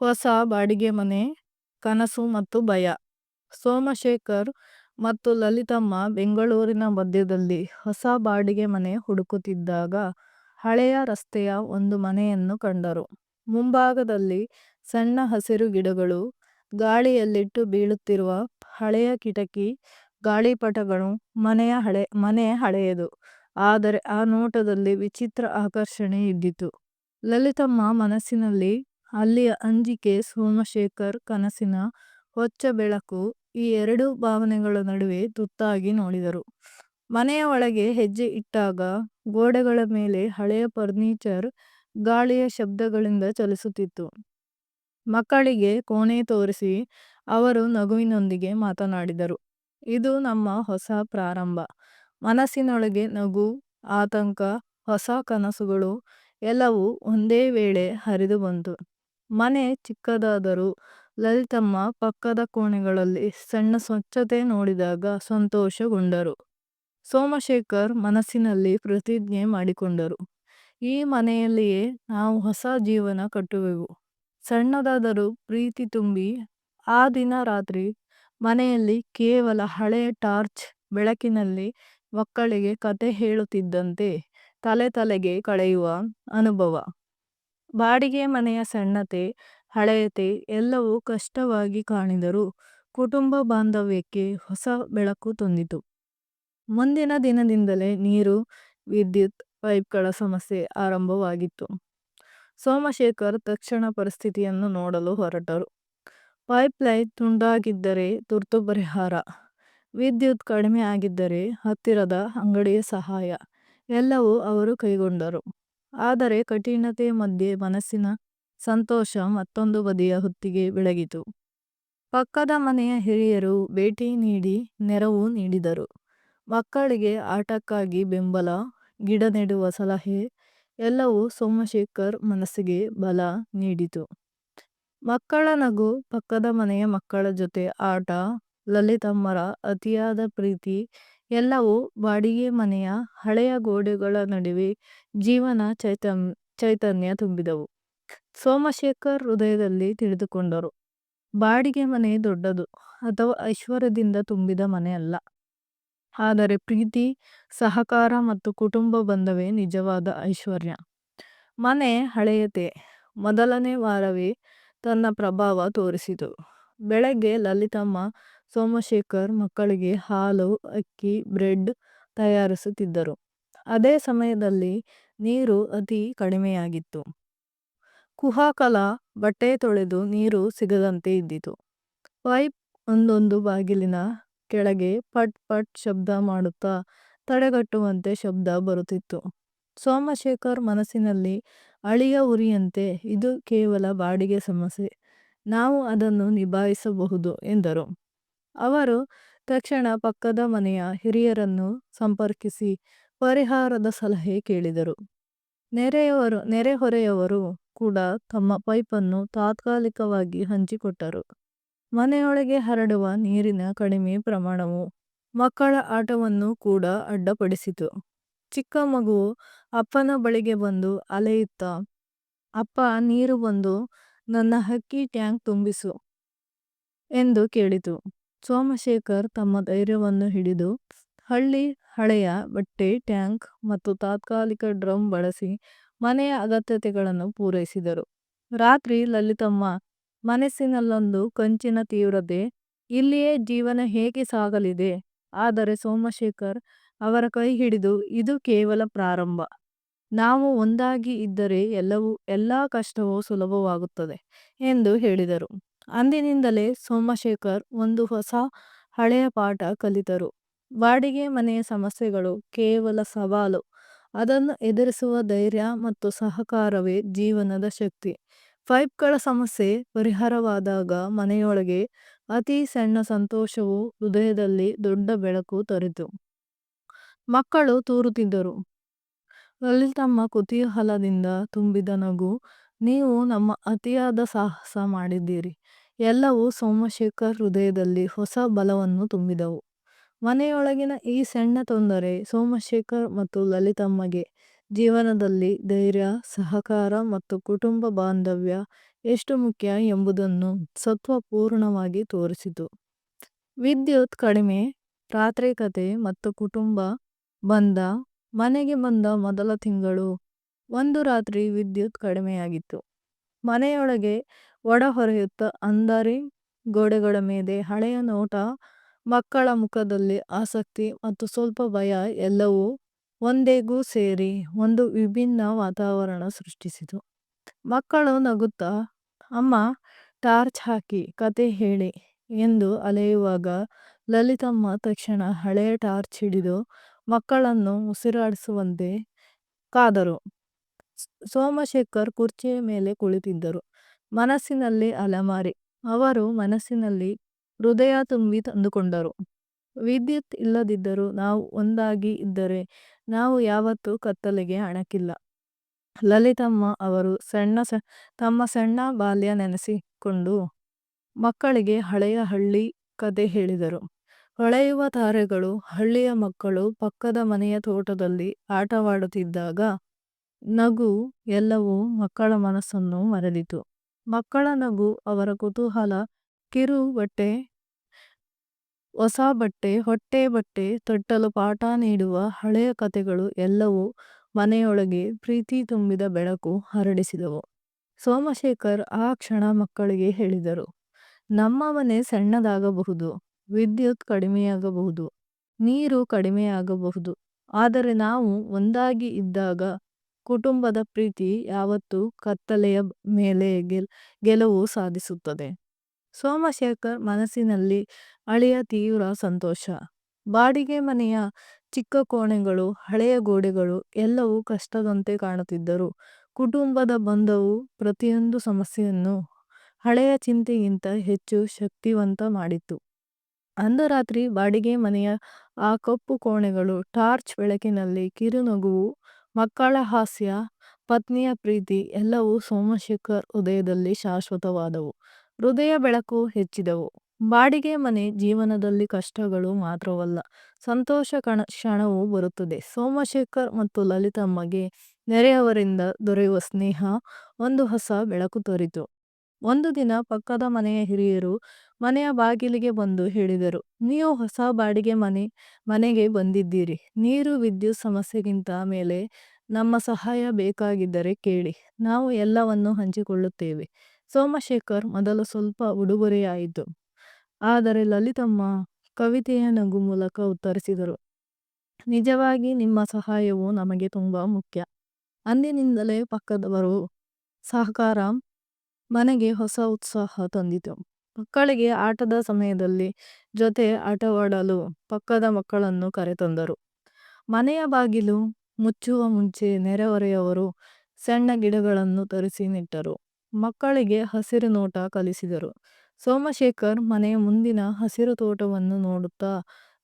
ಹೊಸ ಬಾಡಿಗೆ ಮನೆ ಕನಸು ಮತ್ತು ಭಯ ಸೋಮಶೇಖರ್ ಮತ್ತು ಲಲಿತಮ್ಮ ಬೆಂಗಳೂರಿನ ಮಧ್ಯದಲ್ಲಿ ಹೊಸ ಬಾಡಿಗೆ ಮನೆ ಹುಡುಕುತ್ತಿದ್ದಾಗ ಹಳೆಯ ರಸ್ತೆಯ ಒಂದು ಮನೆಯನ್ನು ಕಂಡರು. ಮುಂಭಾಗದಲ್ಲಿ ಸಣ್ಣ ಹಸಿರು ಗಿಡಗಳು, ಗಾಳಿಯಲ್ಲಿಟ್ಟು ಬೀಳುತ್ತಿರುವ ಹಳೆಯ ಕಿಟಕಿ ಗಾಳಿಪಟಗಳು. ಮನೆಯ ಹಳೆ ಮನೆ ಹಳೆಯದು, ಆದರೆ ಆ ನೋಟದಲ್ಲಿ ವಿಚಿತ್ರ ಆಕರ್ಷಣೆ ಇದ್ದಿತು. ಲಲಿತಮ್ಮ ಮನಸ್ಸಿನಲ್ಲಿ ಅಲ್ಲಿಯ ಅಂಜಿಕೆ, ಸೋಮಶೇಖರ್ ಕನಸಿನ ಹೊಚ್ಚ ಬೆಳಕು ಈ ಎರಡೂ ಭಾವನೆಗಳ ನಡುವೆ ತುತ್ತಾಗಿ ನೋಡಿದರು. ಮನೆಯ ಒಳಗೆ ಹೆಜ್ಜೆ ಇಟ್ಟಾಗ ಗೋಡೆಗಳ ಮೇಲೆ ಹಳೆಯ ಫರ್ನಿಚರ್ ಗಾಳಿಯ ಶಬ್ದಗಳಿಂದ ಚಲಿಸುತ್ತಿತ್ತು. ಮಕ್ಕಳಿಗೆ ಕೋಣೆ ತೋರಿಸಿ ಅವರು ನಗುವಿನೊಂದಿಗೆ ಮಾತನಾಡಿದರು. ಇದು ನಮ್ಮ ಹೊಸ ಪ್ರಾರಂಭ. ಮನಸ್ಸಿನೊಳಗೆ ನಗು, ಆತಂಕ, ಹೊಸ ಕನಸುಗಳು ಎಲ್ಲವೂ ಒಂದೇ ವೇಳೆ ಹರಿದು ಬಂತು. ಮನೆ ಚಿಕ್ಕದಾದರೂ ಲಲಿತಮ್ಮ ಪಕ್ಕದ ಕೋಣೆಗಳಲ್ಲಿ ಸಣ್ಣ ಸ್ವಚ್ಛತೆ ನೋಡಿದಾಗ ಸಂತೋಷಗೊಂಡರು. ಸೋಮಶೇಖರ್ ಮನಸ್ಸಿನಲ್ಲಿ ಪ್ರತಿಜ್ಞೆ ಮಾಡಿಕೊಂಡರು. ಈ ಮನೆಯಲ್ಲಿಯೇ ನಾವು ಹೊಸ ಜೀವನ ಕಟ್ಟುವೆವು. ಸಣ್ಣದಾದರೂ ಪ್ರೀತಿ ತುಂಬಿ. ಆ ದಿನ ರಾತ್ರಿ ಮನೆಯಲ್ಲಿ ಕೇವಲ ಹಳೆಯ ಟಾರ್ಚ್ ಬೆಳಕಿನಲ್ಲಿ ಮಕ್ಕಳಿಗೆ ಕಥೆ ಹೇಳುತ್ತಿದ್ದಂತೆ ತಲೆ ತಲೆಗೆ ಕಳೆಯುವ ಅನುಭವ. ಬಾಡಿಗೆ ಮನೆಯ ಸಣ್ಣತೆ, ಹಳೆಯತೆ ಎಲ್ಲವೂ ಕಷ್ಟವಾಗಿ ಕಾಣಿದರು ಕುಟುಂಬ ಬಾಂಧವ್ಯಕ್ಕೆ ಹೊಸ ಬೆಳಕು ತಂದಿತು. ಮುಂದಿನ ದಿನದಿಂದಲೇ ನೀರು, ವಿದ್ಯುತ್ ಪೈಪ್ಗಳ ಸಮಸ್ಯೆ ಆರಂಭವಾಗಿತ್ತು. ಸೋಮಶೇಖರ್ ತಕ್ಷಣ ಪರಿಸ್ಥಿತಿಯನ್ನು ನೋಡಲು ಹೊರಟರು. ಪೈಪ್ಲೈನ್ ತುಂಡಾಗಿದ್ದರೆ ತುರ್ತು ಪರಿಹಾರ, ವಿದ್ಯುತ್ ಕಡಿಮೆ ಆಗಿದ್ದರೆ ಹತ್ತಿರದ ಅಂಗಡಿಯ ಸಹಾಯ ಎಲ್ಲವೂ ಅವರು ಕೈಗೊಂಡರು. ಆದರೆ ಕಠಿಣತೆ ಮಧ್ಯೆ ಮನಸ್ಸಿನ ಸಂತೋಷ ಮತ್ತೊಂದು ಬದಿಯ ಹೊತ್ತಿಗೆ ಬೆಳಗಿತು. ಪಕ್ಕದ ಮನೆಯ ಹಿರಿಯರು ಭೇಟಿ ನೀಡಿ ನೆರವು ನೀಡಿದರು. ಮಕ್ಕಳಿಗೆ ಆಟಕ್ಕಾಗಿ ಬೆಂಬಲ, ಗಿಡ ನೆಡುವ ಸಲಹೆ ಎಲ್ಲವೂ ಸೋಮಶೇಖರ್ ಮನಸ್ಸಿಗೆ ಬಲ ನೀಡಿತು. ಮಕ್ಕಳ ನಗು, ಪಕ್ಕದ ಮನೆಯ ಮಕ್ಕಳ ಜೊತೆ ಆಟ, ಲಲಿತಮ್ಮರ ಅತಿಯಾದ ಪ್ರೀತಿ ಎಲ್ಲವೂ ಬಾಡಿಗೆ ಮನೆಯ ಹಳೆಯ ಗೋಡೆಗಳ ನಡುವೆ ಜೀವನ ಚೈತನ್ಯ ತುಂಬಿದವು. ಸೋಮಶೇಖರ್ ಹೃದಯದಲ್ಲಿ ತಿಳಿದುಕೊಂಡರು. ಬಾಡಿಗೆ ಮನೆ ದೊಡ್ಡದು ಅಥವಾ ಐಶ್ವರ್ಯದಿಂದ ತುಂಬಿದ ಮನೆಯಲ್ಲ. ಆದರೆ ಪ್ರೀತಿ, ಸಹಕಾರ ಮತ್ತು ಕುಟುಂಬ ಬಂಧವೇ ನಿಜವಾದ ಐಶ್ವರ್ಯ. ಮನೆ ಹಳೆಯತೆ ಮೊದಲನೇ ವಾರವೇ ತನ್ನ ಪ್ರಭಾವ ತೋರಿಸಿತು. ಬೆಳಗ್ಗೆ ಲಲಿತಮ್ಮ, ಸೋಮಶೇಖರ್ ಮಕ್ಕಳಿಗೆ ಹಾಲು, ಅಕ್ಕಿ, ಬ್ರೆಡ್ ತಯಾರಿಸುತ್ತಿದ್ದರು. ಅದೇ ಸಮಯದಲ್ಲಿ ನೀರು ಅತಿ ಕಡಿಮೆಯಾಗಿತ್ತು. ಕುಹಾಕಲ ಬಟ್ಟೆ ತೊಳೆದು ನೀರು ಸಿಗದಂತೆ ಇದ್ದಿತು. ಪೈಪ್ ಒಂದೊಂದು ಬಾಗಿಲಿನ ಕೆಳಗೆ ಪಟ್ ಪಟ್ ಶಬ್ದ ಮಾಡುತ್ತಾ ತಡೆಗಟ್ಟುವಂತೆ ಶಬ್ದ ಬರುತ್ತಿತ್ತು. ಸೋಮಶೇಖರ್ ಮನಸ್ಸಿನಲ್ಲಿ ಅಳಿಯ ಉರಿಯಂತೆ ಇದು ಕೇವಲ ಬಾಡಿಗೆ ಸಮಸ್ಯೆ. ನಾವು ಅದನ್ನು ನಿಭಾಯಿಸಬಹುದು ಎಂದರು. ಅವರು ತಕ್ಷಣ ಪಕ್ಕದ ಮನೆಯ ಹಿರಿಯರನ್ನು ಸಂಪರ್ಕಿಸಿ ಪರಿಹಾರದ ಸಲಹೆ ಕೇಳಿದರು. ನೆರೆಯವರು ನೆರೆಹೊರೆಯವರು ಕೂಡ ತಮ್ಮ ಪೈಪನ್ನು ತಾತ್ಕಾಲಿಕವಾಗಿ ಹಂಚಿಕೊಟ್ಟರು. ಮನೆಯೊಳಗೆ ಹರಡುವ ನೀರಿನ ಕಡಿಮೆ ಪ್ರಮಾಣವು ಮಕ್ಕಳ ಆಟವನ್ನು ಕೂಡ ಅಡ್ಡಪಡಿಸಿತು ಚಿಕ್ಕ ಮಗುವು ಅಪ್ಪನ ಬಳಿಗೆ ಬಂದು ಅಲೆಯುತ್ತ, ಅಪ್ಪ, ನೀರು ಬಂದು ನನ್ನ ಹಕ್ಕಿ ಟ್ಯಾಂಕ್ ತುಂಬಿಸು ಎಂದು ಕೇಳಿತು. ಸೋಮಶೇಖರ್ ತಮ್ಮ ಧೈರ್ಯವನ್ನು ಹಿಡಿದು ಹಳ್ಳಿ ಹಳೆಯ ಬಟ್ಟೆ ಟ್ಯಾಂಕ್ ಮತ್ತು ತಾತ್ಕಾಲಿಕ ಡ್ರಮ್ ಬಳಸಿ ಮನೆಯ ಅಗತ್ಯತೆಗಳನ್ನು ಪೂರೈಸಿದರು. ರಾತ್ರಿ ಲಲಿತಮ್ಮ ಮನಸ್ಸಿನಲ್ಲೊಂದು ಕಂಚಿನ ತೀವ್ರತೆ, ಇಲ್ಲಿಯೇ ಜೀವನ ಹೇಗೆ ಸಾಗಲಿದೆ. ಆದರೆ ಸೋಮಶೇಖರ್ ಅವರ ಕೈ ಹಿಡಿದು ಇದು ಕೇವಲ ಪ್ರಾರಂಭ. ನಾವು ಒಂದಾಗಿ ಇದ್ದರೆ ಎಲ್ಲವೂ ಎಲ್ಲ ಕಷ್ಟವೂ ಸುಲಭವಾಗುತ್ತದೆ ಎಂದು ಹೇಳಿದರು. ಅಂದಿನಿಂದಲೇ ಸೋಮಶೇಖರ್ ಒಂದು ಹೊಸ ಹಳೆಯ ಪಾಠ ಕಲಿತರು. ಬಾಡಿಗೆ ಮನೆಯ ಸಮಸ್ಯೆಗಳು ಕೇವಲ ಸವಾಲು, ಅದನ್ನು ಎದುರಿಸುವ ಧೈರ್ಯ ಮತ್ತು ಸಹಕಾರವೇ ಜೀವನದ ಶಕ್ತಿ. ಪೈಪ್ಗಳ ಸಮಸ್ಯೆ ಪರಿಹಾರವಾದಾಗ ಮನೆಯೊಳಗೆ ಅತಿ ಸಣ್ಣ ಸಂತೋಷವು ಹೃದಯದಲ್ಲಿ ದೊಡ್ಡ ಬೆಳಕು ತರಿತು. ಮಕ್ಕಳು ತೂರುತ್ತಿದ್ದರು. ಲಲಿತಮ್ಮ ಕುತೂಹಲದಿಂದ ತುಂಬಿದ ನಗು, ನೀವು ನಮ್ಮ ಅತಿಯಾದ ಸಾಹಸ ಮಾಡಿದ್ದೀರಿ ಎಲ್ಲವೂ ಸೋಮಶೇಖರ್ ಹೃದಯದಲ್ಲಿ ಹೊಸ ಬಲವನ್ನು ತುಂಬಿದವು. ಮನೆಯೊಳಗಿನ ಈ ಸಣ್ಣ ತೊಂದರೆ ಸೋಮಶೇಖರ್ ಮತ್ತು ಲಲಿತಮ್ಮಗೆ ಜೀವನದಲ್ಲಿ ಧೈರ್ಯ, ಸಹಕಾರ ಮತ್ತು ಕುಟುಂಬ ಬಾಂಧವ್ಯ ಎಷ್ಟು ಮುಖ್ಯ ಎಂಬುದನ್ನು ಸತ್ವಪೂರ್ಣವಾಗಿ ತೋರಿಸಿತು. ವಿದ್ಯುತ್ ಕಡಿಮೆ, ರಾತ್ರಿ ಕಥೆ ಮತ್ತು ಕುಟುಂಬ ಬಂದ ಮನೆಗೆ ಬಂದ ಮೊದಲ ತಿಂಗಳು ಒಂದು ರಾತ್ರಿ ವಿದ್ಯುತ್ ಕಡಿಮೆಯಾಗಿತ್ತು. ಮನೆಯೊಳಗೆ ಒಡ ಹೊರೆಯುತ್ತ ಅಂದರೆ ಗೋಡೆಗಳ ಮೇಲೆ ಹಳೆಯ ನೋಟ, ಮಕ್ಕಳ ಮುಖದಲ್ಲಿ ಆಸಕ್ತಿ ಮತ್ತು ಸ್ವಲ್ಪ ಭಯ ಎಲ್ಲವೂ ಒಂದೇಗೂ ಸೇರಿ ಒಂದು ವಿಭಿನ್ನ ವಾತಾವರಣ ಸೃಷ್ಟಿಸಿತು. ಮಕ್ಕಳು ನಗುತ್ತಾ, ಅಮ್ಮ ಟಾರ್ಚ್ ಹಾಕಿ ಕತೆ ಹೇಳಿ ಎಂದು ಅಲೆಯುವಾಗ ಲಲಿತಮ್ಮ ತಕ್ಷಣ ಹಳೆಯ ಟಾರ್ಚ್ ಹಿಡಿದು ಮಕ್ಕಳನ್ನು ಉಸಿರಾಡಿಸುವಂತೆ ಕಾದರು. ಸೋಮಶೇಖರ್ ಕುರ್ಚಿಯ ಮೇಲೆ ಕುಳಿತಿದ್ದರು. ಮನಸ್ಸಿನಲ್ಲಿ ಅಲೆಮಾರಿ. ಅವರು ಮನಸ್ಸಿನಲ್ಲಿ ಹೃದಯ ತುಂಬಿ ತಂದುಕೊಂಡರು. ವಿದ್ಯುತ್ ಇಲ್ಲದಿದ್ದರೂ ನಾವು ಒಂದಾಗಿ ಇದ್ದರೆ ನಾವು ಯಾವತ್ತೂ ಕತ್ತಲೆಗೆ ಅಣಕಿಲ್ಲ. ಲಲಿತಮ್ಮ ಅವರು ತಮ್ಮ ಸಣ್ಣ ಬಾಲ್ಯ ನೆನೆಸಿಕೊಂಡು ಮಕ್ಕಳಿಗೆ ಹಳೆಯ ಹಳ್ಳಿ ಕಥೆ ಹೇಳಿದರು. ಹೊಳೆಯುವ ತಾರೆಗಳು ಹಳ್ಳಿಯ ಮಕ್ಕಳು ಪಕ್ಕದ ಮನೆಯ ತೋಟದಲ್ಲಿ ಆಟವಾಡುತ್ತಿದ್ದಾಗ ನಗು ಎಲ್ಲವೂ ಮಕ್ಕಳ ಮನಸ್ಸನ್ನು ಮರೆದಿತು. ಮಕ್ಕಳ ನಗು, ಅವರ ಕುತೂಹಲ, ಕಿರು ಬಟ್ಟೆ, ಹೊಸ ಬಟ್ಟೆ, ಹೊಟ್ಟೆ ಬಟ್ಟೆ ತೊಟ್ಟಲು ಪಾಠ ನೀಡುವ ಹಳೆಯ ಕಥೆಗಳು ಎಲ್ಲವೂ ಮನೆಯೊಳಗೆ ಪ್ರೀತಿ ತುಂಬಿದ ಬೆಳಕು ಹರಡಿಸಿದವು. ಸೋಮಶೇಖರ್ ಆ ಕ್ಷಣ ಮಕ್ಕಳಿಗೆ ಹೇಳಿದರು, ನಮ್ಮ ಮನೆ ಸಣ್ಣದಾಗಬಹುದು, ವಿದ್ಯುತ್ ಕಡಿಮೆಯಾಗಬಹುದು, ನೀರು ಕಡಿಮೆಯಾಗಬಹುದು, ಆದರೆ ನಾವು ಒಂದಾಗಿ ಇದ್ದಾಗ ಕುಟುಂಬದ ಪ್ರೀತಿ ಯಾವತ್ತೂ ಕತ್ತಲೆಯ ಮೇಲೆ ಗೆಲುವು ಸಾಧಿಸುತ್ತದೆ. ಸೋಮಶೇಖರ್ ಮನಸ್ಸಿನಲ್ಲಿ ಅಳಿಯ ತೀವ್ರ ಸಂತೋಷ. ಬಾಡಿಗೆ ಮನೆಯ ಚಿಕ್ಕ ಕೋಣೆಗಳು, ಹಳೆಯ ಗೋಡೆಗಳು ಎಲ್ಲವೂ ಕಷ್ಟದಂತೆ ಕಾಣುತ್ತಿದ್ದರು ಕುಟುಂಬದ ಬಂಧವು ಪ್ರತಿಯೊಂದು ಸಮಸ್ಯೆಯನ್ನು ಹಳೆಯ ಚಿಂತೆಗಿಂತ ಹೆಚ್ಚು ಶಕ್ತಿವಂತ ಮಾಡಿತ್ತು. ಅಂದು ರಾತ್ರಿ ಬಾಡಿಗೆ ಮನೆಯ ಆ ಕಪ್ಪು ಕೋಣೆಗಳು, ಟಾರ್ಚ್ ಬೆಳಕಿನಲ್ಲಿ ಕಿರುನಗುವು, ಮಕ್ಕಳ ಹಾಸ್ಯ, ಪತ್ನಿಯ ಪ್ರೀತಿ ಎಲ್ಲವೂ ಸೋಮಶೇಖರ್ ಹೃದಯದಲ್ಲಿ ಶಾಶ್ವತವಾದವು. ಹೃದಯ ಬೆಳಕು ಹೆಚ್ಚಿದವು. ಬಾಡಿಗೆ ಮನೆ ಜೀವನದಲ್ಲಿ ಕಷ್ಟಗಳು ಮಾತ್ರವಲ್ಲ, ಸಂತೋಷ ಕಣ ಕ್ಷಣವೂ ಬರುತ್ತದೆ. ಸೋಮಶೇಖರ್ ಮತ್ತು ಲಲಿತಮ್ಮಗೆ ನೆರೆಯವರಿಂದ ದೊರೆಯುವ ಸ್ನೇಹ ಒಂದು ಹೊಸ ಬೆಳಕು ತರಿತು. ಒಂದು ದಿನ ಪಕ್ಕದ ಮನೆಯ ಹಿರಿಯರು ಮನೆಯ ಬಾಗಿಲಿಗೆ ಬಂದು ಹೇಳಿದರು, ನೀವು ಹೊಸ ಬಾಡಿಗೆ ಮನೆ ಮನೆಗೆ ಬಂದಿದ್ದೀರಿ. ನೀರು ವಿದ್ಯುತ್ ಸಮಸ್ಯೆಗಿಂತ ಮೇಲೆ ನಮ್ಮ ಸಹಾಯ ಬೇಕಾಗಿದ್ದರೆ ಕೇಳಿ, ನಾವು ಎಲ್ಲವನ್ನು ಹಂಚಿಕೊಳ್ಳುತ್ತೇವೆ. ಸೋಮಶೇಖರ್ ಮೊದಲು ಸ್ವಲ್ಪ ಉಡುಗೊರೆಯಾಯಿತು. ಆದರೆ ಲಲಿತಮ್ಮ ಕವಿತೆಯ ನಗು ಮೂಲಕ ಉತ್ತರಿಸಿದರು, ನಿಜವಾಗಿ ನಿಮ್ಮ ಸಹಾಯವು ನಮಗೆ ತುಂಬ ಮುಖ್ಯ. ಅಂದಿನಿಂದಲೇ ಪಕ್ಕದವರು ಸಹಕಾರ ಮನೆಗೆ ಹೊಸ ಉತ್ಸಾಹ ತಂದಿತು. ಮಕ್ಕಳಿಗೆ ಆಟದ ಸಮಯದಲ್ಲಿ ಜೊತೆ ಆಟವಾಡಲು ಪಕ್ಕದ ಮಕ್ಕಳನ್ನು ಕರೆತಂದರು. ಮನೆಯ ಬಾಗಿಲು ಮುಚ್ಚುವ ಮುಂಚೆ ನೆರೆಹೊರೆಯವರು ಸಣ್ಣ ಗಿಡಗಳನ್ನು ತರಿಸಿ ನೆಟ್ಟರು. ಮಕ್ಕಳಿಗೆ ಹಸಿರು ನೋಟ ಕಲಿಸಿದರು. ಸೋಮಶೇಖರ್ ಮನೆಯ ಮುಂದಿನ ಹಸಿರು ತೋಟವನ್ನು ನೋಡುತ್ತಾ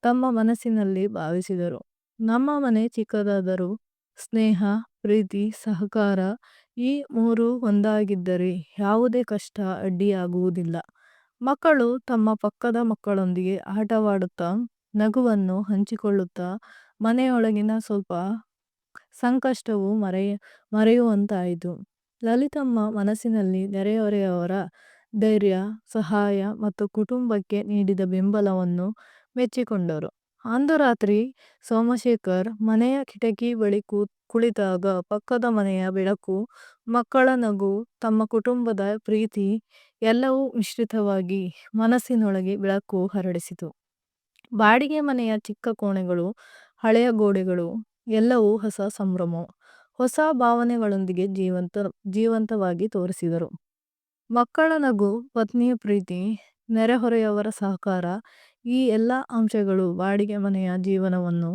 ತಮ್ಮ ಮನಸ್ಸಿನಲ್ಲಿ ಭಾವಿಸಿದರು, ನಮ್ಮ ಮನೆ ಚಿಕ್ಕದಾದರೂ ಸ್ನೇಹ, ಪ್ರೀತಿ, ಸಹಕಾರ ಈ ಮೂರು ಒಂದಾಗಿದ್ದರೆ ಯಾವುದೇ ಕಷ್ಟ ಅಡ್ಡಿಯಾಗುವುದಿಲ್ಲ. ಮಕ್ಕಳು ತಮ್ಮ ಪಕ್ಕದ ಮಕ್ಕಳೊಂದಿಗೆ ಆಟವಾಡುತ್ತಾ, ನಗುವನ್ನು ಹಂಚಿಕೊಳ್ಳುತ್ತಾ ಮನೆಯೊಳಗಿನ ಸ್ವಲ್ಪ ಸಂಕಷ್ಟವು ಮರೆಯ ಮರೆಯುವಂತಾಯಿತು. ಲಲಿತಮ್ಮ ಮನಸ್ಸಿನಲ್ಲಿ ನೆರೆಹೊರೆಯವರ ಧೈರ್ಯ, ಸಹಾಯ ಮತ್ತು ಕುಟುಂಬಕ್ಕೆ ನೀಡಿದ ಬೆಂಬಲವನ್ನು ಮೆಚ್ಚಿಕೊಂಡರು. ಅಂದು ರಾತ್ರಿ ಸೋಮಶೇಖರ್ ಮನೆಯ ಕಿಟಕಿ ಬಳಿ ಕುಳಿತಾಗ ಪಕ್ಕದ ಮನೆಯ ಬೆಳಕು, ಮಕ್ಕಳ ನಗು, ತಮ್ಮ ಕುಟುಂಬದ ಪ್ರೀತಿ ಎಲ್ಲವೂ ಮಿಶ್ರಿತವಾಗಿ ಮನಸ್ಸಿನೊಳಗೆ ಬೆಳಕು ಹರಡಿಸಿತು. ಬಾಡಿಗೆ ಮನೆಯ ಚಿಕ್ಕ ಕೋಣೆಗಳು, ಹಳೆಯ ಗೋಡೆಗಳು ಎಲ್ಲವೂ ಹೊಸ ಸಂಭ್ರಮ, ಹೊಸ ಭಾವನೆಗಳೊಂದಿಗೆ ಜೀವಂತವಾಗಿ ತೋರಿಸಿದರು. ಮಕ್ಕಳ ನಗು, ಪತ್ನಿಯ ಪ್ರೀತಿ, ನೆರೆಹೊರೆಯವರ ಸಹಕಾರ ಈ ಎಲ್ಲ ಅಂಶಗಳು ಬಾಡಿಗೆ ಮನೆಯ ಜೀವನವನ್ನು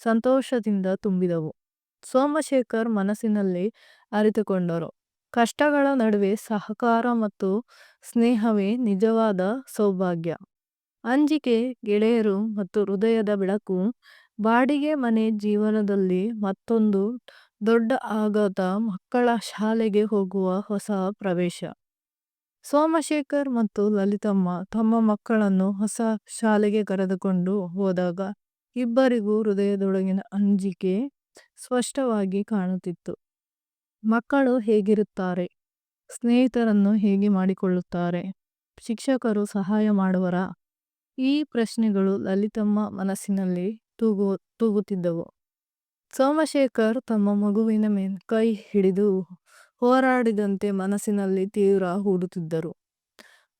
ಸಂತೋಷದಿಂದ ತುಂಬಿದವು. ಸೋಮಶೇಖರ್ ಮನಸ್ಸಿನಲ್ಲಿ ಅರಿತುಕೊಂಡರು, ಕಷ್ಟಗಳ ನಡುವೆ ಸಹಕಾರ ಮತ್ತು ಸ್ನೇಹವೇ ನಿಜವಾದ ಸೌಭಾಗ್ಯ. ಅಂಜಿಕೆ, ಗೆಳೆಯರು ಮತ್ತು ಹೃದಯದ ಬೆಳಕು ಬಾಡಿಗೆ ಮನೆ ಜೀವನದಲ್ಲಿ ಮತ್ತೊಂದು ದೊಡ್ಡ ಆಘಾತ ಮಕ್ಕಳ ಶಾಲೆಗೆ ಹೋಗುವ ಹೊಸ ಪ್ರವೇಶ. ಸೋಮಶೇಖರ್ ಮತ್ತು ಲಲಿತಮ್ಮ ತಮ್ಮ ಮಕ್ಕಳನ್ನು ಹೊಸ ಶಾಲೆಗೆ ಕರೆದುಕೊಂಡು ಹೋದಾಗ ಇಬ್ಬರಿಗೂ ಹೃದಯದೊಳಗಿನ ಅಂಜಿಕೆ ಸ್ಪಷ್ಟವಾಗಿ ಕಾಣುತ್ತಿತ್ತು. ಮಕ್ಕಳು ಹೇಗಿರುತ್ತಾರೆ? ಸ್ನೇಹಿತರನ್ನು ಹೇಗೆ ಮಾಡಿಕೊಳ್ಳುತ್ತಾರೆ? ಶಿಕ್ಷಕರು ಸಹಾಯ ಮಾಡುವರಾ? ಈ ಪ್ರಶ್ನೆಗಳು ಲಲಿತಮ್ಮ ಮನಸ್ಸಿನಲ್ಲಿ ತೂಗು, ತೂಗುತ್ತಿದ್ದವು. ಸೋಮಶೇಖರ್ ತಮ್ಮ ಮಗುವಿನ ಮೇಲೆ ಕೈ ಹಿಡಿದು ಹೋರಾಡಿದಂತೆ ಮನಸ್ಸಿನಲ್ಲಿ ತೀವ್ರ ಹೂಡುತ್ತಿದ್ದರು.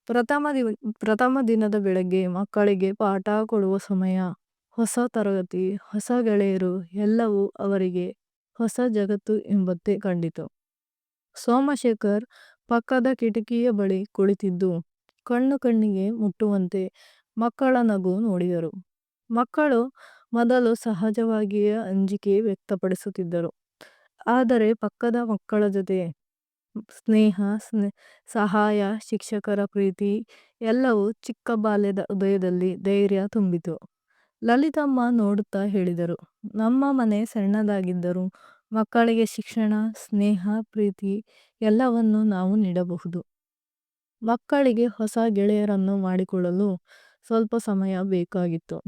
ಪ್ರಥಮ ದಿವ, ಪ್ರಥಮ ದಿನದ ಬೆಳಗ್ಗೆ ಮಕ್ಕಳಿಗೆ ಪಾಠ ಕೊಡುವ ಸಮಯ, ಹೊಸ ತರಗತಿ, ಹೊಸ ಗೆಳೆಯರು ಎಲ್ಲವೂ ಅವರಿಗೆ ಹೊಸ ಜಗತ್ತು ಎಂಬಂತೆ ಕಂಡಿತು. ಸೋಮಶೇಖರ್ ಪಕ್ಕದ ಕಿಟಕಿಯ ಬಳಿ ಕುಳಿತಿದ್ದು, ಕಣ್ಣು ಕಣ್ಣಿಗೆ ಮುಟ್ಟುವಂತೆ ಮಕ್ಕಳ ನಗು ನೋಡಿದರು. ಮಕ್ಕಳು ಮೊದಲು ಸಹಜವಾಗಿಯೇ ಅಂಜಿಕೆ ವ್ಯಕ್ತಪಡಿಸುತ್ತಿದ್ದರು. ಆದರೆ ಪಕ್ಕದ ಮಕ್ಕಳ ಜೊತೆ ಸ್ನೇಹ ಸಹಾಯ, ಶಿಕ್ಷಕರ ಪ್ರೀತಿ ಎಲ್ಲವೂ ಚಿಕ್ಕ ಬಾಲ್ಯದ ಉದಯದಲ್ಲಿ ಧೈರ್ಯ ತುಂಬಿತು. ಲಲಿತಮ್ಮ ನೋಡುತ್ತಾ ಹೇಳಿದರು, ನಮ್ಮ ಮನೆ ಸಣ್ಣದಾಗಿದ್ದರೂ ಮಕ್ಕಳಿಗೆ ಶಿಕ್ಷಣ, ಸ್ನೇಹ, ಪ್ರೀತಿ ಎಲ್ಲವನ್ನೂ ನಾವು ನೀಡಬಹುದು. ಮಕ್ಕಳಿಗೆ ಹೊಸ ಗೆಳೆಯರನ್ನು ಮಾಡಿಕೊಳ್ಳಲು ಸ್ವಲ್ಪ ಸಮಯ ಬೇಕಾಗಿತ್ತು.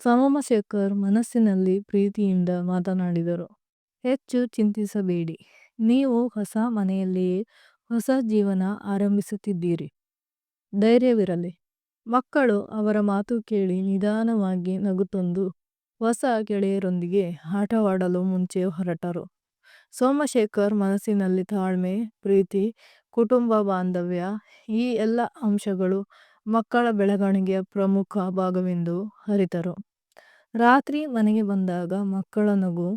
ಸೋಮಶೇಖರ್ ಮನಸ್ಸಿನಲ್ಲಿ ಪ್ರೀತಿಯಿಂದ ಮಾತನಾಡಿದರು. ಹೆಚ್ಚು ಚಿಂತಿಸಬೇಡಿ. ನೀವು ಹೊಸ ಮನೆಯಲ್ಲಿಯೇ ಹೊಸ ಜೀವನ ಆರಂಭಿಸುತ್ತಿದ್ದೀರಿ. ಧೈರ್ಯವಿರಲಿ. ಮಕ್ಕಳು ಅವರ ಮಾತು ಕೇಳಿ ನಿಧಾನವಾಗಿ ನಗು ತಂದು ಹೊಸ ಗೆಳೆಯರೊಂದಿಗೆ ಆಟವಾಡಲು ಮುಂಚೆ ಹೊರಟರು. ಸೋಮಶೇಖರ್ ಮನಸ್ಸಿನಲ್ಲಿ ತಾಳ್ಮೆ, ಪ್ರೀತಿ, ಕುಟುಂಬ ಬಾಂಧವ್ಯ ಈ ಎಲ್ಲ ಅಂಶಗಳು ಮಕ್ಕಳ ಬೆಳವಣಿಗೆಯ ಪ್ರಮುಖ ಭಾಗವೆಂದು ಅರಿತರು. ರಾತ್ರಿ ಮನೆಗೆ ಬಂದಾಗ ಮಕ್ಕಳ ನಗು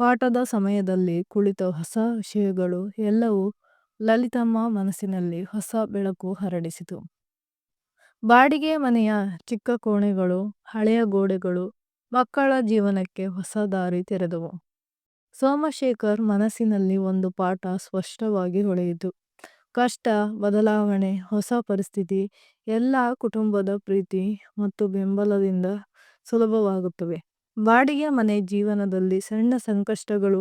ಪಾಠದ ಸಮಯದಲ್ಲಿ ಕುಳಿತ ಹೊಸ ವಿಷಯಗಳು ಎಲ್ಲವೂ ಲಲಿತಮ್ಮ ಮನಸ್ಸಿನಲ್ಲಿ ಹೊಸ ಬೆಳಕು ಹರಡಿಸಿತು. ಬಾಡಿಗೆ ಮನೆಯ ಚಿಕ್ಕ ಕೋಣೆಗಳು, ಹಳೆಯ ಗೋಡೆಗಳು, ಮಕ್ಕಳ ಜೀವನಕ್ಕೆ ಹೊಸ ದಾರಿ ತೆರೆದವು. ಸೋಮಶೇಖರ್ ಮನಸ್ಸಿನಲ್ಲಿ ಒಂದು ಪಾಠ ಸ್ಪಷ್ಟವಾಗಿ ಹೊಳೆಯಿತು. ಕಷ್ಟ, ಬದಲಾವಣೆ, ಹೊಸ ಪರಿಸ್ಥಿತಿ, ಎಲ್ಲ ಕುಟುಂಬದ ಪ್ರೀತಿ ಮತ್ತು ಬೆಂಬಲದಿಂದ ಸುಲಭವಾಗುತ್ತವೆ. ಬಾಡಿಗೆ ಮನೆ ಜೀವನದಲ್ಲಿ ಸಣ್ಣ ಸಂಕಷ್ಟಗಳು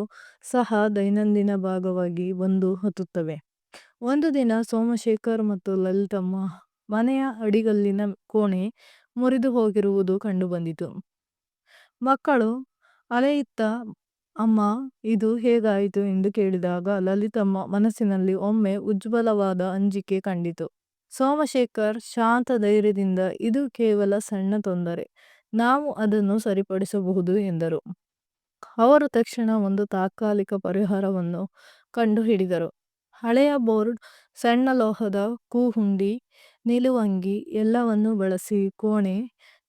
ಸಹ ದೈನಂದಿನ ಭಾಗವಾಗಿ ಬಂದು ಹತ್ತುತ್ತವೆ. ಒಂದು ದಿನ ಸೋಮಶೇಖರ್ ಮತ್ತು ಲಲಿತಮ್ಮ ಮನೆಯ ಅಡಿಗಲ್ಲಿನ ಕೋಣೆ ಮುರಿದು ಹೋಗಿರುವುದು ಕಂಡುಬಂದಿತು ಮಕ್ಕಳು, ಅಲೆಯುತ್ತ ಅಮ್ಮ, ಇದು ಹೇಗಾಯಿತು ಎಂದು ಕೇಳಿದಾಗ ಲಲಿತಮ್ಮ ಮನಸ್ಸಿನಲ್ಲಿ ಒಮ್ಮೆ ಉಜ್ವಲವಾದ ಅಂಜಿಕೆ ಕಂಡಿತು. ಸೋಮಶೇಖರ್ ಶಾಂತ ಧೈರ್ಯದಿಂದ, ಇದು ಕೇವಲ ಸಣ್ಣ ತೊಂದರೆ. ನಾವು ಅದನ್ನು ಸರಿಪಡಿಸಬಹುದು ಎಂದರು. ಅವರು ತಕ್ಷಣ ಒಂದು ತಾತ್ಕಾಲಿಕ ಪರಿಹಾರವನ್ನು ಕಂಡುಹಿಡಿದರು. ಹಳೆಯ ಬೋರ್ಡ್, ಸಣ್ಣ ಲೋಹದ ಕೂಹುಂಡಿ, ನಿಲುವಂಗಿ ಎಲ್ಲವನ್ನೂ ಬಳಸಿ ಕೋಣೆ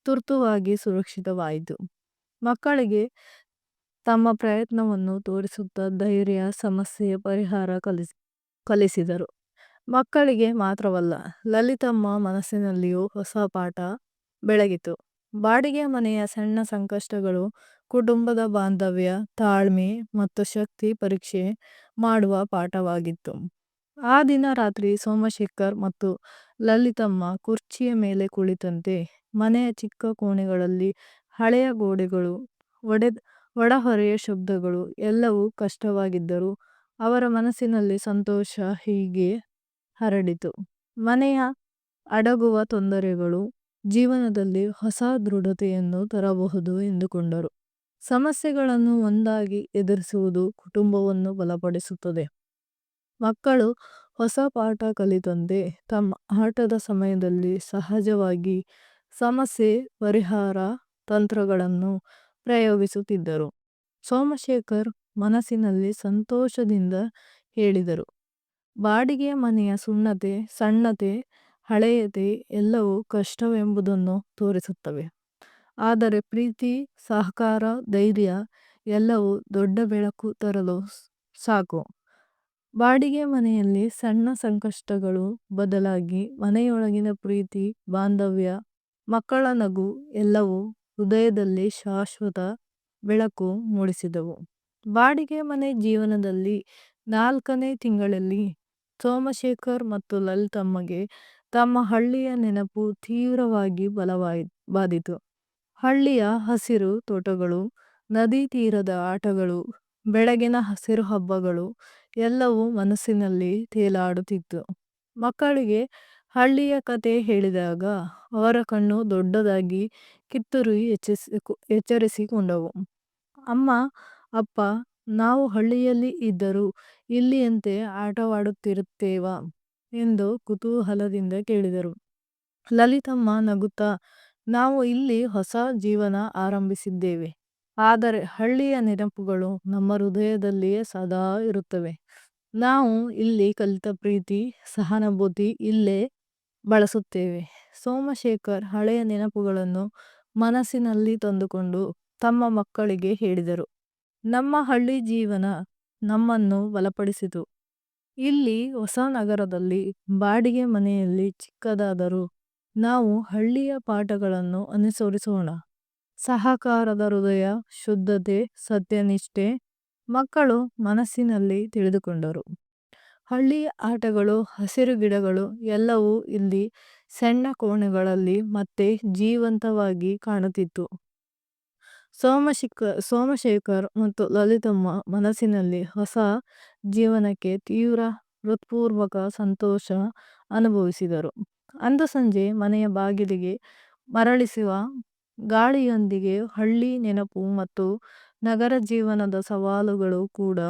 ತುರ್ತುವಾಗಿ ಸುರಕ್ಷಿತವಾಯಿತು. ಮಕ್ಕಳಿಗೆ ತಮ್ಮ ಪ್ರಯತ್ನವನ್ನು ತೋರಿಸುತ್ತಾ ಧೈರ್ಯ ಸಮಸ್ಯೆಯ ಪರಿಹಾರ ಕಲಿಸಿ, ಕಲಿಸಿದರು. ಮಕ್ಕಳಿಗೆ ಮಾತ್ರವಲ್ಲ, ಲಲಿತಮ್ಮ ಮನಸ್ಸಿನಲ್ಲಿಯೂ ಹೊಸ ಪಾಠ ಬೆಳಗಿತು. ಬಾಡಿಗೆ ಮನೆಯ ಸಣ್ಣ ಸಂಕಷ್ಟಗಳು, ಕುಟುಂಬದ ಬಾಂಧವ್ಯ, ತಾಳ್ಮೆ ಮತ್ತು ಶಕ್ತಿ ಪರೀಕ್ಷೆ ಮಾಡುವ ಪಾಠವಾಗಿತ್ತು. ಆ ದಿನ ರಾತ್ರಿ ಸೋಮಶೇಖರ್ ಮತ್ತು ಲಲಿತಮ್ಮ ಕುರ್ಚಿಯ ಮೇಲೆ ಕುಳಿತಂತೆ ಮನೆಯ ಚಿಕ್ಕ ಕೋಣೆಗಳಲ್ಲಿ ಹಳೆಯ ಗೋಡೆಗಳು ಒಡೆದ ಒಡಹೊರೆಯ ಶಬ್ದಗಳು ಎಲ್ಲವೂ ಕಷ್ಟವಾಗಿದ್ದರೂ ಅವರ ಮನಸ್ಸಿನಲ್ಲಿ ಸಂತೋಷ ಹೀಗೆ ಹರಡಿತು. ಮನೆಯ ಅಡಗುವ ತೊಂದರೆಗಳು ಜೀವನದಲ್ಲಿ ಹೊಸ ದೃಢತೆಯನ್ನು ತರಬಹುದು ಎಂದುಕೊಂಡರು. ಸಮಸ್ಯೆಗಳನ್ನು ಒಂದಾಗಿ ಎದುರಿಸುವುದು ಕುಟುಂಬವನ್ನು ಬಲಪಡಿಸುತ್ತದೆ. ಮಕ್ಕಳು ಹೊಸ ಪಾಠ ಕಲಿತಂತೆ ತಮ್ಮ ಆಟದ ಸಮಯದಲ್ಲಿ ಸಹಜವಾಗಿ ಸಮಸ್ಯೆ ಪರಿಹಾರ ತಂತ್ರಗಳನ್ನು ಪ್ರಯೋಗಿಸುತ್ತಿದ್ದರು. ಸೋಮಶೇಖರ್ ಮನಸ್ಸಿನಲ್ಲಿ ಸಂತೋಷದಿಂದ ಹೇಳಿದರು. ಬಾಡಿಗೆ ಮನೆಯ ಸುಣ್ಣತೆ, ಸಣ್ಣತೆ ಹಳೆಯತೆ ಎಲ್ಲವೂ ಕಷ್ಟವೆಂಬುದನ್ನು ತೋರಿಸುತ್ತವೆ. ಆದರೆ ಪ್ರೀತಿ, ಸಹಕಾರ, ಧೈರ್ಯ ಎಲ್ಲವೂ ದೊಡ್ಡ ಬೆಳಕು ತರಲು ಸಾಕು. ಬಾಡಿಗೆ ಮನೆಯಲ್ಲಿ ಸಣ್ಣ ಸಂಕಷ್ಟಗಳು ಬದಲಾಗಿ ಮನೆಯೊಳಗಿನ ಪ್ರೀತಿ, ಬಾಂಧವ್ಯ, ಮಕ್ಕಳ ನಗು ಎಲ್ಲವೂ ಹೃದಯದಲ್ಲಿ ಶಾಶ್ವತ ಬೆಳಕು ಮೂಡಿಸಿದವು. ಬಾಡಿಗೆ ಮನೆ ಜೀವನದಲ್ಲಿ ನಾಲ್ಕನೇ ತಿಂಗಳಲ್ಲಿ ಸೋಮಶೇಖರ್ ಮತ್ತು ಲಲಿತಮ್ಮಗೆ ತಮ್ಮ ಹಳ್ಳಿಯ ನೆನಪು ತೀವ್ರವಾಗಿ ಬಲವಾಯ್, ಬಾದಿತು. ಹಳ್ಳಿಯ ಹಸಿರು ತೋಟಗಳು, ನದಿ ತೀರದ ಆಟಗಳು, ಬೆಳಗಿನ ಹಸಿರು ಹಬ್ಬಗಳು ಎಲ್ಲವೂ ಮನಸ್ಸಿನಲ್ಲಿ ತೇಲಾಡುತ್ತಿತ್ತು. ಮಕ್ಕಳಿಗೆ ಹಳ್ಳಿಯ ಕತೆ ಹೇಳಿದಾಗ ಅವರ ಕಣ್ಣು ದೊಡ್ಡದಾಗಿ ಕಿತ್ತುರಿ ಎಚ್ಚರಿಸಿಕೊಂಡವು. ಅಮ್ಮ, ಅಪ್ಪ, ನಾವು ಹಳ್ಳಿಯಲ್ಲಿ ಇದ್ದರೂ ಇಲ್ಲಿಯಂತೆ ಆಟವಾಡುತ್ತಿರುತ್ತೇವಾ? ಎಂದು ಕುತೂಹಲದಿಂದ ಕೇಳಿದರು. ಲಲಿತಮ್ಮ ನಗುತ್ತಾ, ನಾವು ಇಲ್ಲಿ ಹೊಸ ಜೀವನ ಆರಂಭಿಸಿದ್ದೇವೆ. ಆದರೆ ಹಳ್ಳಿಯ ನೆನಪುಗಳು ನಮ್ಮ ಹೃದಯದಲ್ಲಿಯೇ ಸದಾ ಇರುತ್ತವೆ. ನಾವು ಇಲ್ಲಿ ಕಲಿತ ಪ್ರೀತಿ, ಸಹಾನುಭೂತಿ ಇಲ್ಲೇ ಬಳಸುತ್ತೇವೆ. ಸೋಮಶೇಖರ್ ಹಳೆಯ ನೆನಪುಗಳನ್ನು ಮನಸ್ಸಿನಲ್ಲಿ ತಂದುಕೊಂಡು ತಮ್ಮ ಮಕ್ಕಳಿಗೆ ಹೇಳಿದರು. ನಮ್ಮ ಹಳ್ಳಿ ಜೀವನ ನಮ್ಮನ್ನು ಬಲಪಡಿಸಿತು. ಇಲ್ಲಿ ಹೊಸ ನಗರದಲ್ಲಿ ಬಾಡಿಗೆ ಮನೆಯಲ್ಲಿ ಚಿಕ್ಕದಾದರೂ ನಾವು ಹಳ್ಳಿಯ ಪಾಠಗಳನ್ನು ಅನುಸರಿಸೋಣ. ಸಹಕಾರದ ಹೃದಯ, ಶುದ್ಧತೆ, ಸತ್ಯನಿಷ್ಠೆ ಮಕ್ಕಳು ಮನಸ್ಸಿನಲ್ಲಿ ತಿಳಿದುಕೊಂಡರು. ಹಳ್ಳಿಯ ಆಟಗಳು, ಹಸಿರು ಗಿಡಗಳು ಎಲ್ಲವೂ ಇಲ್ಲಿ ಸಣ್ಣ ಕೋಣೆಗಳಲ್ಲಿ ಮತ್ತೆ ಜೀವಂತವಾಗಿ ಕಾಣುತ್ತಿತ್ತು. ಸೋಮಶೇಖ ಸೋಮಶೇಖರ್ ಮತ್ತು ಲಲಿತಮ್ಮ ಮನಸ್ಸಿನಲ್ಲಿ ಹೊಸ ಜೀವನಕ್ಕೆ ತೀವ್ರ ಹೃತ್ಪೂರ್ವಕ ಸಂತೋಷ ಅನುಭವಿಸಿದರು. ಅಂದು ಸಂಜೆ ಮನೆಯ ಬಾಗಿಲಿಗೆ ಮರಳಿಸುವ ಗಾಳಿಯೊಂದಿಗೆ ಹಳ್ಳಿ ನೆನಪು ಮತ್ತು ನಗರ ಜೀವನದ ಸವಾಲುಗಳು ಕೂಡ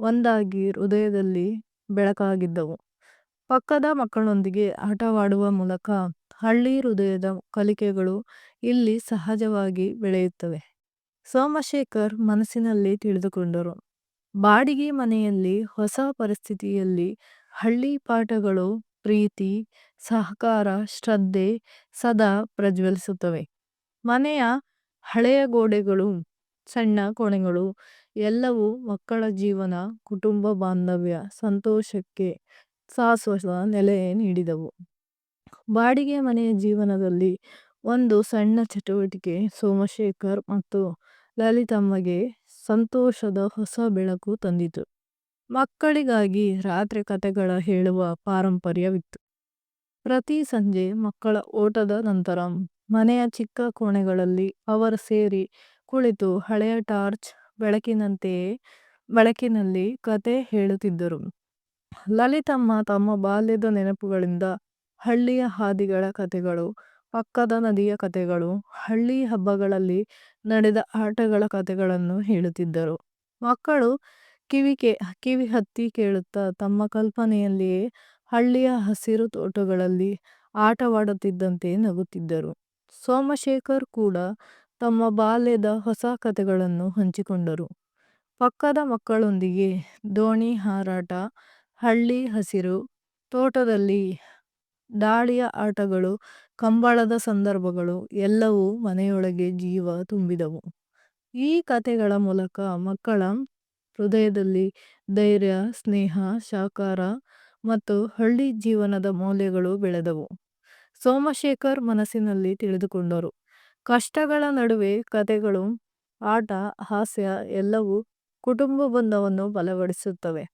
ಒಂದಾಗಿ ಹೃದಯದಲ್ಲಿ ಬೆಳಕಾಗಿದ್ದವು. ಪಕ್ಕದ ಮಕ್ಕಳೊಂದಿಗೆ ಆಟವಾಡುವ ಮೂಲಕ ಹಳ್ಳಿ ಹೃದಯದ ಕಲಿಕೆಗಳು ಇಲ್ಲಿ ಸಹಜವಾಗಿ ಬೆಳೆಯುತ್ತವೆ. ಸೋಮಶೇಖರ್ ಮನಸ್ಸಿನಲ್ಲಿ ತಿಳಿದುಕೊಂಡರು. ಬಾಡಿಗೆ ಮನೆಯಲ್ಲಿ ಹೊಸ ಪರಿಸ್ಥಿತಿಯಲ್ಲಿ ಹಳ್ಳಿ ಪಾಠಗಳು ಪ್ರೀತಿ, ಸಹಕಾರ, ಶ್ರದ್ಧೆ ಸದಾ ಪ್ರಜ್ವಲಿಸುತ್ತವೆ. ಮನೆಯ ಹಳೆಯ ಗೋಡೆಗಳು, ಸಣ್ಣ ಕೋಣೆಗಳು ಎಲ್ಲವೂ ಮಕ್ಕಳ ಜೀವನ, ಕುಟುಂಬ ಬಾಂಧವ್ಯ, ಸಂತೋಷಕ್ಕೆ ನೆಲೆ ನೀಡಿದವು. ಬಾಡಿಗೆ ಮನೆಯ ಜೀವನದಲ್ಲಿ ಒಂದು ಸಣ್ಣ ಚಟುವಟಿಕೆ ಸೋಮಶೇಖರ್ ಮತ್ತು ಲಲಿತಮ್ಮಗೆ ಸಂತೋಷದ ಹೊಸ ಬೆಳಕು ತಂದಿತು. ಮಕ್ಕಳಿಗಾಗಿ ರಾತ್ರಿ ಕಥೆಗಳ ಹೇಳುವ ಪಾರಂಪರ್ಯವಿತ್ತು. ಪ್ರತಿ ಸಂಜೆ ಮಕ್ಕಳ ಓಟದ ನಂತರ ಮನೆಯ ಚಿಕ್ಕ ಕೋಣೆಗಳಲ್ಲಿ ಅವರು ಸೇರಿ ಕುಳಿತು ಹಳೆಯ ಟಾರ್ಚ್ ಬೆಳಕಿನಂತೆಯೇ, ಬೆಳಕಿನಲ್ಲಿ ಕತೆ ಹೇಳುತ್ತಿದ್ದರು. ಲಲಿತಮ್ಮ ತಮ್ಮ ಬಾಲ್ಯದ ನೆನಪುಗಳಿಂದ ಹಳ್ಳಿಯ ಹಾದಿಗಳ ಕಥೆಗಳು, ಪಕ್ಕದ ನದಿಯ ಕಥೆಗಳು, ಹಳ್ಳಿ ಹಬ್ಬಗಳಲ್ಲಿ ನಡೆದ ಆಟಗಳ ಕಥೆಗಳನ್ನು ಹೇಳುತ್ತಿದ್ದರು. ಮಕ್ಕಳು ಕಿವಿಗೆ ಕಿವಿ ಹತ್ತಿ ಕೇಳುತ್ತಾ ತಮ್ಮ ಕಲ್ಪನೆಯಲ್ಲಿಯೇ ಹಳ್ಳಿಯ ಹಸಿರು ತೋಟಗಳಲ್ಲಿ ಆಟವಾಡುತ್ತಿದ್ದಂತೆ ನಗುತ್ತಿದ್ದರು. ಸೋಮಶೇಖರ್ ಕೂಡ ತಮ್ಮ ಬಾಲ್ಯದ ಹೊಸ ಕಥೆಗಳನ್ನು ಹಂಚಿಕೊಂಡರು. ಪಕ್ಕದ ಮಕ್ಕಳೊಂದಿಗೆ ದೋಣಿ ಹಾರಾಟ ಹಳ್ಳಿ, ಹಸಿರು ತೋಟದಲ್ಲಿ ದಾಳಿಯ ಆಟಗಳು, ಕಂಬಳದ ಸಂದರ್ಭಗಳು ಎಲ್ಲವೂ ಮನೆಯೊಳಗೆ ಜೀವ ತುಂಬಿದವು. ಈ ಕಥೆಗಳ ಮೂಲಕ ಮಕ್ಕಳ ಹೃದಯದಲ್ಲಿ ಧೈರ್ಯ, ಸ್ನೇಹ ಸಹಕಾರ ಮತ್ತು ಹಳ್ಳಿ ಜೀವನದ ಮೌಲ್ಯಗಳು ಬೆಳೆದವು. ಸೋಮಶೇಖರ್ ಮನಸ್ಸಿನಲ್ಲಿ ತಿಳಿದುಕೊಂಡರು, ಕಷ್ಟಗಳ ನಡುವೆ ಕಥೆಗಳು, ಆಟ, ಹಾಸ್ಯ ಎಲ್ಲವೂ ಕುಟುಂಬ ಬಂಧವನ್ನು ಬಲಪಡಿಸುತ್ತವೆ.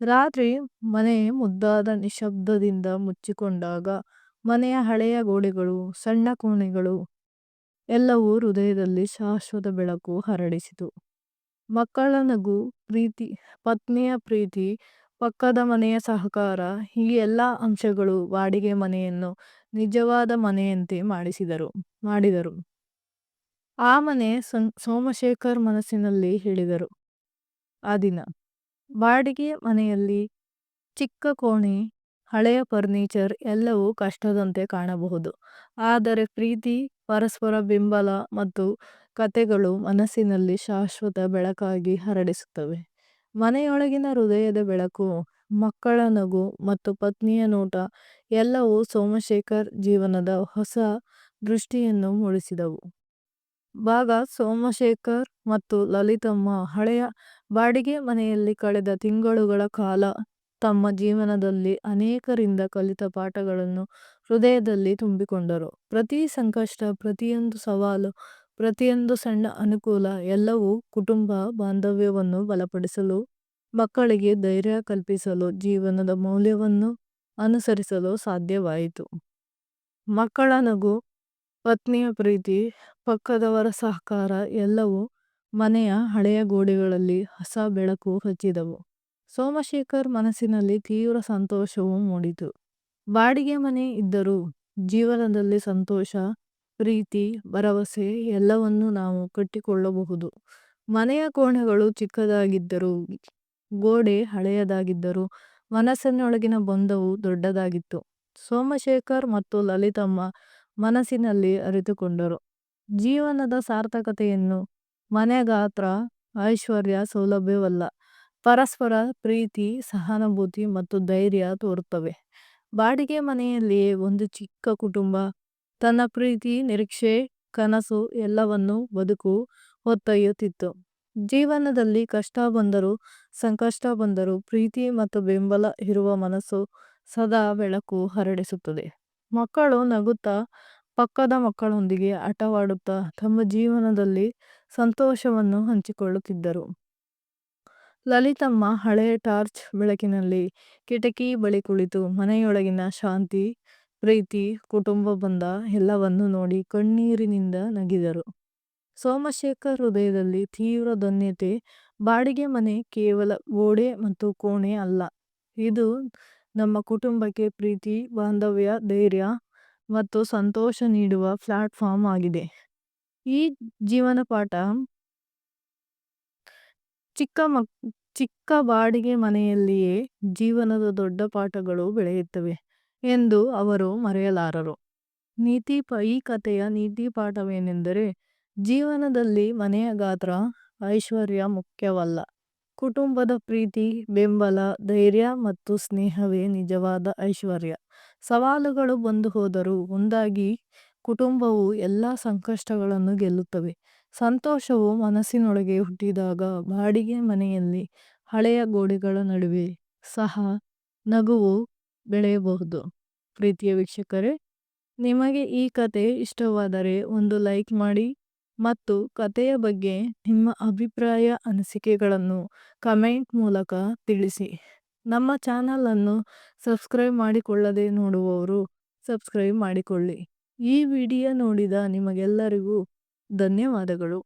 ರಾತ್ರಿ ಮನೆ ಮುದ್ದಾದ ನಿಶಬ್ದದಿಂದ ಮುಚ್ಚಿಕೊಂಡಾಗ ಮನೆಯ ಹಳೆಯ ಗೋಡೆಗಳು, ಸಣ್ಣ ಕೋಣೆಗಳು ಎಲ್ಲವೂ ಹೃದಯದಲ್ಲಿ ಶಾಶ್ವತ ಬೆಳಕು ಹರಡಿಸಿತು. ಮಕ್ಕಳ ನಗು, ಪ್ರೀತಿ, ಪತ್ನಿಯ ಪ್ರೀತಿ, ಪಕ್ಕದ ಮನೆಯ ಸಹಕಾರ, ಈ ಎಲ್ಲ ಅಂಶಗಳು ಬಾಡಿಗೆ ಮನೆಯನ್ನು ನಿಜವಾದ ಮನೆಯಂತೆ ಮಾಡಿಸಿದರು, ಮಾಡಿದರು. ಆ ಮನೆ ಸೋಮಶೇಖರ್ ಮನಸ್ಸಿನಲ್ಲಿ ಹೇಳಿದರು. ಆ ದಿನ ಬಾಡಿಗೆ ಮನೆಯಲ್ಲಿ ಚಿಕ್ಕ ಕೋಣೆ, ಹಳೆಯ ಫರ್ನಿಚರ್ ಎಲ್ಲವೂ ಕಷ್ಟದಂತೆ ಕಾಣಬಹುದು. ಆದರೆ ಪ್ರೀತಿ, ಪರಸ್ಪರ ಬೆಂಬಲ ಮತ್ತು ಕಥೆಗಳು ಮನಸ್ಸಿನಲ್ಲಿ ಶಾಶ್ವತ ಬೆಳಕಾಗಿ ಹರಡಿಸುತ್ತವೆ. ಮನೆಯೊಳಗಿನ ಹೃದಯದ ಬೆಳಕು, ಮಕ್ಕಳ ನಗು ಮತ್ತು ಪತ್ನಿಯ ನೋಟ ಎಲ್ಲವೂ ಸೋಮಶೇಖರ್ ಜೀವನದ ಹೊಸ ದೃಷ್ಟಿಯನ್ನು ಮೂಡಿಸಿದವು. ಭಾಗ ಸೋಮಶೇಖರ್ ಮತ್ತು ಲಲಿತಮ್ಮ ಹಳೆಯ ಬಾಡಿಗೆ ಮನೆಯಲ್ಲಿ ಕಳೆದ ತಿಂಗಳುಗಳ ಕಾಲ ತಮ್ಮ ಜೀವನದಲ್ಲಿ ಅನೇಕರಿಂದ ಕಲಿತ ಪಾಠಗಳನ್ನು ಹೃದಯದಲ್ಲಿ ತುಂಬಿಕೊಂಡರು. ಪ್ರತಿ ಸಂಕಷ್ಟ, ಪ್ರತಿಯೊಂದು ಸವಾಲು, ಪ್ರತಿಯೊಂದು ಸಣ್ಣ ಅನುಕೂಲ ಎಲ್ಲವೂ ಕುಟುಂಬ ಬಾಂಧವ್ಯವನ್ನು ಬಲಪಡಿಸಲು, ಮಕ್ಕಳಿಗೆ ಧೈರ್ಯ ಕಲ್ಪಿಸಲು, ಜೀವನದ ಮೌಲ್ಯವನ್ನು ಅನುಸರಿಸಲು ಸಾಧ್ಯವಾಯಿತು. ಮಕ್ಕಳ ನಗು, ಪತ್ನಿಯ ಪ್ರೀತಿ, ಪಕ್ಕದವರ ಸಹಕಾರ ಎಲ್ಲವೂ ಮನೆಯ ಹಳೆಯ ಗೋಡೆಗಳಲ್ಲಿ ಹೊಸ ಬೆಳಕು ಹಚ್ಚಿದವು. ಸೋಮಶೇಖರ್ ಮನಸ್ಸಿನಲ್ಲಿ ತೀವ್ರ ಸಂತೋಷವು ಮೂಡಿತು. ಬಾಡಿಗೆ ಮನೆ ಇದ್ದರೂ ಜೀವನದಲ್ಲಿ ಸಂತೋಷ, ಪ್ರೀತಿ, ಭರವಸೆ ಎಲ್ಲವನ್ನೂ ನಾವು ಕಟ್ಟಿಕೊಳ್ಳಬಹುದು. ಮನೆಯ ಕೋಣೆಗಳು ಚಿಕ್ಕದಾಗಿದ್ದರೂ, ಗೋಡೆ ಹಳೆಯದಾಗಿದ್ದರೂ ಮನಸ್ಸಿನೊಳಗಿನ ಬಂಧವು ದೊಡ್ಡದಾಗಿತ್ತು. ಸೋಮಶೇಖರ್ ಮತ್ತು ಲಲಿತಮ್ಮ ಮನಸ್ಸಿನಲ್ಲಿ ಅರಿತುಕೊಂಡರು. ಜೀವನದ ಸಾರ್ಥಕತೆಯನ್ನು ಮನೆ ಗಾತ್ರ ಐಶ್ವರ್ಯ ಸೌಲಭ್ಯವಲ್ಲ. ಪರಸ್ಪರ ಪ್ರೀತಿ, ಸಹಾನುಭೂತಿ ಮತ್ತು ಧೈರ್ಯ ತೋರುತ್ತವೆ. ಬಾಡಿಗೆ ಮನೆಯಲ್ಲಿ ಒಂದು ಚಿಕ್ಕ ಕುಟುಂಬ, ತನ್ನ ಪ್ರೀತಿ, ನಿರೀಕ್ಷೆ, ಕನಸು ಎಲ್ಲವನ್ನೂ ಬದುಕು ಹೊತ್ತೊಯ್ಯುತ್ತಿತ್ತು. ಜೀವನದಲ್ಲಿ ಕಷ್ಟ ಬಂದರೂ ಸಂಕಷ್ಟ ಬಂದರೂ ಪ್ರೀತಿ ಮತ್ತು ಬೆಂಬಲ ಇರುವ ಮನಸ್ಸು ಸದಾ ಬೆಳಕು ಹರಡಿಸುತ್ತದೆ. ಮಕ್ಕಳು ನಗುತ್ತಾ ಪಕ್ಕದ ಮಕ್ಕಳೊಂದಿಗೆ ಆಟವಾಡುತ್ತಾ ತಮ್ಮ ಜೀವನದಲ್ಲಿ ಸಂತೋಷವನ್ನು ಹಂಚಿಕೊಳ್ಳುತ್ತಿದ್ದರು. ಲಲಿತಮ್ಮ ಹಳೆಯ ಟಾರ್ಚ್ ಬೆಳಕಿನಲ್ಲಿ ಕಿಟಕಿ ಬಳಿ ಕುಳಿತು ಮನೆಯೊಳಗಿನ ಶಾಂತಿ, ಪ್ರೀತಿ, ಕುಟುಂಬ ಬಂಧ ಎಲ್ಲವನ್ನೂ ನೋಡಿ ಕಣ್ಣೀರಿನಿಂದ ನಗಿದರು. ಸೋಮಶೇಖರ್ ಹೃದಯದಲ್ಲಿ ತೀವ್ರ ಧನ್ಯತೆ. ಬಾಡಿಗೆ ಮನೆ ಕೇವಲ ಗೋಡೆ ಮತ್ತು ಕೋಣೆ ಅಲ್ಲ. ಇದು ನಮ್ಮ ಕುಟುಂಬಕ್ಕೆ ಪ್ರೀತಿ, ಬಾಂಧವ್ಯ, ಧೈರ್ಯ ಮತ್ತು ಸಂತೋಷ ನೀಡುವ ಪ್ಲಾಟ್ಫಾರ್ಮ್ ಆಗಿದೆ. ಈ ಜೀವನ ಪಾಠ ಚಿಕ್ಕ ಮಕ್, ಚಿಕ್ಕ ಬಾಡಿಗೆ ಮನೆಯಲ್ಲಿಯೇ ಜೀವನದ ದೊಡ್ಡ ಪಾಠಗಳು ಬೆಳೆಯುತ್ತವೆ ಎಂದು ಅವರು ಮರೆಯಲಾರರು. ನೀತಿ ಪ, ಈ ಕಥೆಯ ನೀತಿ ಪಾಠವೇನೆಂದರೆ ಜೀವನದಲ್ಲಿ ಮನೆಯ ಗಾತ್ರ ಐಶ್ವರ್ಯ ಮುಖ್ಯವಲ್ಲ. ಕುಟುಂಬದ ಪ್ರೀತಿ, ಬೆಂಬಲ, ಧೈರ್ಯ ಮತ್ತು ಸ್ನೇಹವೇ ನಿಜವಾದ ಐಶ್ವರ್ಯ. ಸವಾಲುಗಳು ಬಂದು ಹೋದರೂ ಒಂದಾಗಿ ಕುಟುಂಬವು ಎಲ್ಲ ಸಂಕಷ್ಟಗಳನ್ನು ಗೆಲ್ಲುತ್ತವೆ. ಸಂತೋಷವು ಮನಸ್ಸಿನೊಳಗೆ ಹುಟ್ಟಿದಾಗ ಬಾಡಿಗೆ ಮನೆಯಲ್ಲಿ ಹಳೆಯ ಗೋಡೆಗಳ ನಡುವೆ ಸಹ ನಗುವು ಬೆಳೆಯಬಹುದು. ಪ್ರೀತಿಯ ವೀಕ್ಷಕರೇ, ನಿಮಗೆ ಈ ಕತೆ ಇಷ್ಟವಾದರೆ ಒಂದು ಲೈಕ್ ಮಾಡಿ ಮತ್ತು ಕಥೆಯ ಬಗ್ಗೆ ನಿಮ್ಮ ಅಭಿಪ್ರಾಯ, ಅನಿಸಿಕೆಗಳನ್ನು ಕಮೆಂಟ್ ಮೂಲಕ ತಿಳಿಸಿ. ನಮ್ಮ ಚಾನಲನ್ನು ಸಬ್ಸ್ಕ್ರೈಬ್ ಮಾಡಿಕೊಳ್ಳದೆ ನೋಡುವವರು ಸಬ್ಸ್ಕ್ರೈಬ್ ಮಾಡಿಕೊಳ್ಳಿ. ಈ ವಿಡಿಯೋ ನೋಡಿದ ನಿಮಗೆಲ್ಲರಿಗೂ ಧನ್ಯವಾದಗಳು.